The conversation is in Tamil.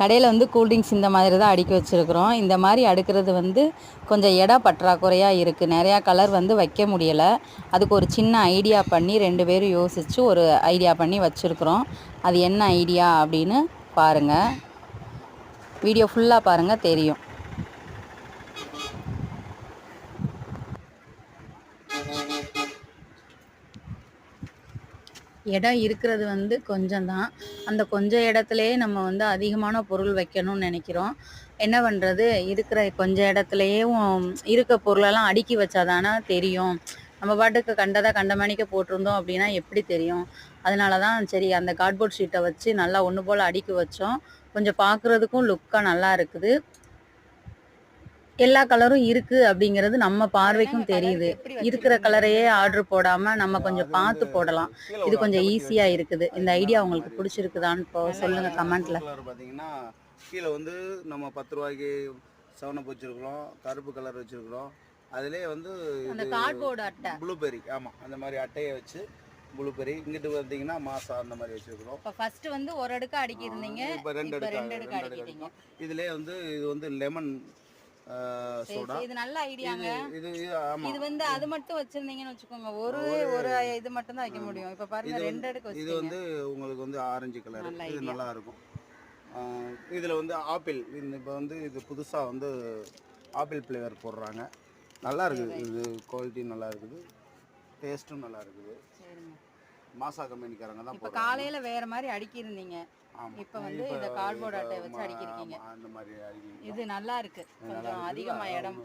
கடையில் வந்து கூல்ட்ரிங்க்ஸ் இந்த மாதிரி தான் அடுக்கி வச்சுருக்குறோம். இந்த மாதிரி அடுக்கிறது வந்து கொஞ்சம் இடம் பற்றாக்குறையாக இருக்குது நிறையா கலர் வந்து வைக்க முடியலை. அதுக்கு ஒரு சின்ன ஐடியா பண்ணி ரெண்டு பேரும் யோசித்து ஒரு ஐடியா பண்ணி வச்சுருக்குறோம். அது என்ன ஐடியா அப்படின்னு பாருங்கள் வீடியோ ஃபுல்லாக பாருங்கள் தெரியும். இடம் இருக்கிறது வந்து கொஞ்சம் தான். அந்த கொஞ்சம் இடத்துலையே நம்ம வந்து அதிகமான பொருள் வைக்கணும்னு நினைக்கிறோம். என்ன பண்ணுறது இருக்கிற கொஞ்சம் இடத்துலையும் இருக்க பொருளெல்லாம் அடுக்கி வச்சாதானா தெரியும். நம்ம பாட்டுக்கு கண்டதாக கண்டமணிக்க போட்டிருந்தோம் அப்படின்னா எப்படி தெரியும்? அதனால தான் சரி அந்த கார்ட்போர்ட் ஷீட்டை வச்சு நல்லா ஒன்று போல் அடுக்கி வச்சோம். கொஞ்சம் பார்க்குறதுக்கும் லுக்காக நல்லா இருக்குது. எல்லா கலரும் இருக்கு அப்படிங்கிறது நம்ம பார்வைக்கும் தெரியுது. இருக்கிற கலரையே ஆர்டர் போடாம நம்ம கொஞ்சம் பார்த்து போடலாம். இது கொஞ்சம் ஈஸியா இருக்குது. இந்த ஐடியா உங்களுக்கு பிடிச்சிருக்குதான்னு இப்போ சொல்லுங்க கமெண்ட்ல. கலர் பார்த்தீங்கன்னா கீழே வந்து நம்ம பத்து ரூபாய்க்கு செவனப் வச்சிருக்கிறோம் கருப்பு கலர் வச்சிருக்கிறோம். அதிலே வந்து அந்த கார்ட்போர்டு அட்டை. ப்ளூபெரி ஆமாம் அந்த மாதிரி அட்டையை வச்சு ப்ளூபெரி இங்கிட்டு பார்த்தீங்கன்னா மாசா அந்த மாதிரி வச்சிருக்கிறோம். இப்போ ஃபர்ஸ்ட் வந்து ஒரு அடுக்கு அடுக்கி இருந்தீங்க இப்போ ரெண்டு அடுக்கு ரெண்டு அடுக்கு இதுலேயே வந்து இது வந்து லெமன் சோடா. இது நல்ல ஐடியாங்க. இது இது வந்து அது மட்டும் வச்சிருந்தீங்கன்னு வச்சுக்கோங்க. ஒரு ஒரு இது மட்டும் தான் வைக்க முடியும். இப்ப பாருங்க ரெண்டு அடுக்கு இது வந்து உங்களுக்கு வந்து ஆரஞ்சு கலர் இது. நல்லா இருக்கும் இதில் வந்து ஆப்பிள். இந்த இப்போ வந்து இது புதுசாக வந்து ஆப்பிள் ஃப்ளேவர் போடுறாங்க. நல்லா இருக்குது. இது குவாலிட்டி நல்லா இருக்குது. டேஸ்ட்டும் நல்லா இருக்குது. சரிங்க. மாசா கம்பெனிக்காரங்க தான் இப்ப காலையில வேற மாதிரி அடுக்கி இருந்தீங்க ஆமா. இப்ப வந்து இந்த இப்ப அட்டையை வச்சு. ஆமா, அந்த மாதிரி அடிக்கிறீங்க இது நல்லா இருக்கு கொஞ்சம். அதிகமா இடம்